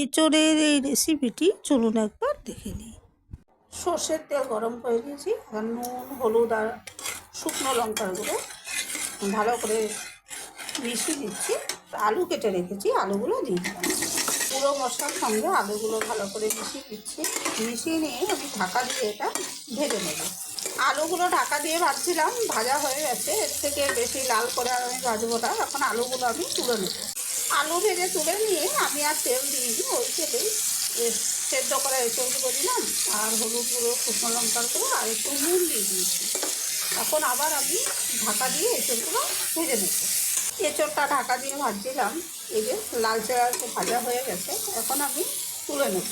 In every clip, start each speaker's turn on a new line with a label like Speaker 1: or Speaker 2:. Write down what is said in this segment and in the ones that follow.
Speaker 1: এঁচড়ের এই রেসিপিটি চলুন একবার দেখে নিই। সর্ষের তেল গরম করে দিয়েছি আর নুন, হলুদ আর শুকনো লঙ্কাগুলো ভালো করে মিশিয়ে দিচ্ছি। আলু কেটে রেখেছি, আলুগুলো দিয়ে দিলাম পুরো মশলার সঙ্গে আলুগুলো ভালো করে মিশিয়ে দিচ্ছি। মিশিয়ে নিয়ে আমি ঢাকা দিয়ে এটা ভেজে নেব। আলুগুলো ঢাকা দিয়ে ভাজছিলাম, ভাজা হয়ে গেছে। এর থেকে বেশি লাল করে আমি ভাজবো না। এখন আলুগুলো আমি তুলে নেব। আলু ভেজে তুলে নিয়ে আমি আর তেল দিয়ে দিইনি ওই তেলেই সেদ্ধ করা এসবগুলো দিলাম, আর হলুদ গুঁড়ো, শুকনো লঙ্কার গুঁড়ো, আর একটু নুন দিয়ে দিয়েছি। এখন আবার আমি ঢাকা দিয়ে এসবগুলো ভেজে নেব। এঁচড়টা ঢাকা দিয়ে ভাজছিলাম, এই যে লালচে লালচে ভাজা হয়ে গেছে, এখন আমি তুলে নেব।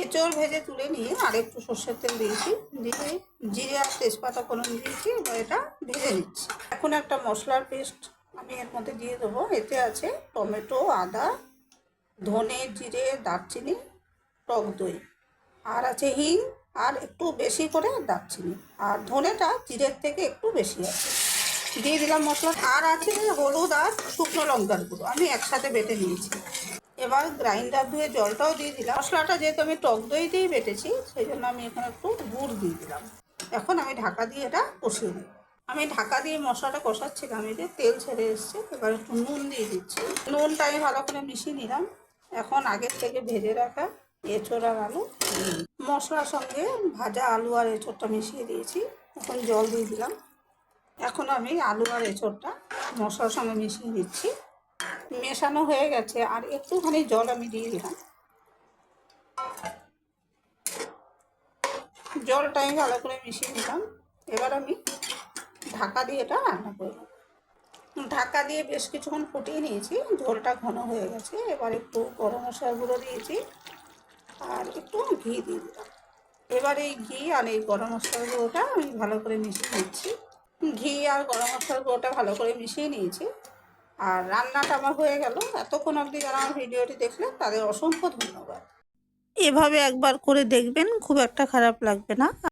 Speaker 1: এঁচড় ভেজে তুলে নিয়ে আর একটু সর্ষের তেল দিয়েছি, দিয়ে জিরে আর তেজপাতা ফোড়ন দিয়েছি, এবার এটা ভেজে নিচ্ছি। এখন একটা মশলার পেস্ট আমি এর মধ্যে দিয়ে দেবো। এতে আছে টমেটো, আদা, ধনে, জিরে, দারচিনি, টক দই। আর আছে হিং, আর একটু বেশি করে দারচিনি। আর ধনেটা জিরের থেকে একটু বেশি আছে। দিয়ে দিলাম মশলা। আর আছে হলুদ আর শুকনো লঙ্কার গুঁড়ো। আমি একসাথে বেটে নিয়েছি। এবার গ্রাইন্ডার ধুয়ে জলটাও দিয়ে দিলাম। মশলাটা যেহেতু আমি টক দই দিয়েই বেটেছি, সেই জন্য আমি এখানে একটু গুড় দিয়ে দিলাম। এখন আমি ঢাকা দিয়ে এটা কষিয়ে নেব আমি ঢাকা দিয়ে মশলাটা কষাচ্ছিলাম এই যে তেল ছেড়ে এসছে। এবার একটু নুন দিয়ে দিচ্ছি। নুনটা আমি ভালো করে মিশিয়ে নিলাম। এখন আগের থেকে ভেজে রাখা এঁচড় আর আলু। মশলার সঙ্গে ভাজা আলু আর এঁচড়টা মিশিয়ে দিয়েছি। এখন জল দিয়ে দিলাম। এখন আমি আলু আর এঁচড়টা মশলার সঙ্গে মিশিয়ে দিচ্ছি। মেশানো হয়ে গেছে। আর একটুখানি জল আমি দিয়ে দিলাম। জলটা আমি ভালো করে মিশিয়ে দিলাম এবার আমি ঢাকা দিয়ে এটা রান্না করব। ঢাকা দিয়ে বেশ কিছুক্ষণ ফুটিয়ে নিয়েছি, ঝোলটা ঘন হয়ে গেছে। এবার একটু গরম মশলা গুঁড়ো দিয়েছি আর একটু ঘি দিয়ে দিলাম। এবার এই ঘি আর এই গরম মশলার গুঁড়োটা আমি ভালো করে মিশিয়ে নিচ্ছি। ঘি আর গরম মশলার গুঁড়োটা ভালো করে মিশিয়ে নিয়েছি। আর রান্নাটা আমার হয়ে গেল। এতক্ষণ অবধি যারা আমার ভিডিওটি দেখলে তাদের অসংখ্য ধন্যবাদ। এভাবে একবার করে দেখবেন, খুব একটা খারাপ লাগবে না।